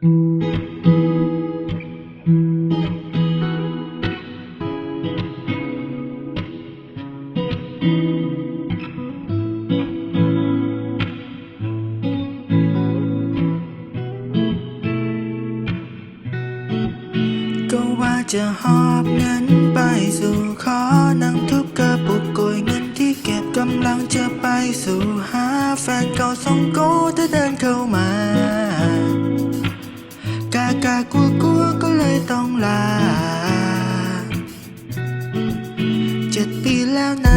ก็ว่าจะหอบเงินไปสู่ขอนังทุบกระปุกโกยเงินที่เก็บกำลังจะไปสู่หาแฟนเก่าสองโก้เธอเดินเข้ามา around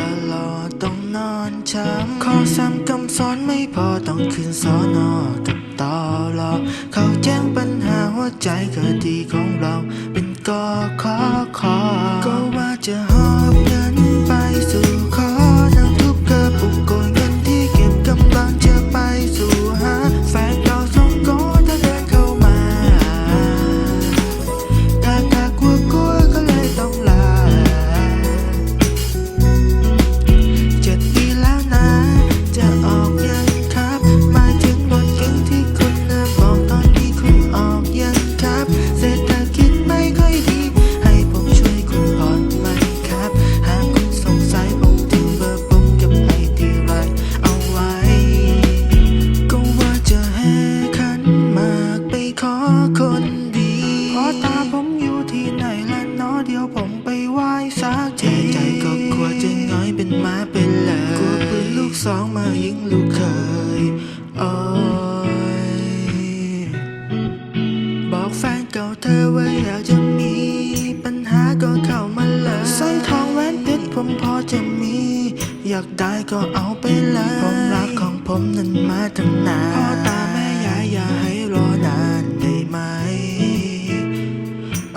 ตลอดต้องนอนช้ำข้อซ้ำคำสอนไม่พอต้องขึ้นสอนอกับตอรอเขาแจ้งปัญหาหัวใจเคดีของเรา เป็นกอขอขอก็ว่าจะหอบ องมายิงลูกเคยอ้อยบอกแฟนเก่าเธอไว้แล้วจะมีปัญหาก็เข้ามาเลยสร้อยทองแหวนเพชรผมพอจะมี อยากได้ก็เอาไปเลยผมรักของผมนั้นมาตั้งนานพ่อตาแม่ยายอย่าให้รอนานได้ไหม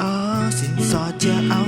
อ๋อสินสอดจะเอา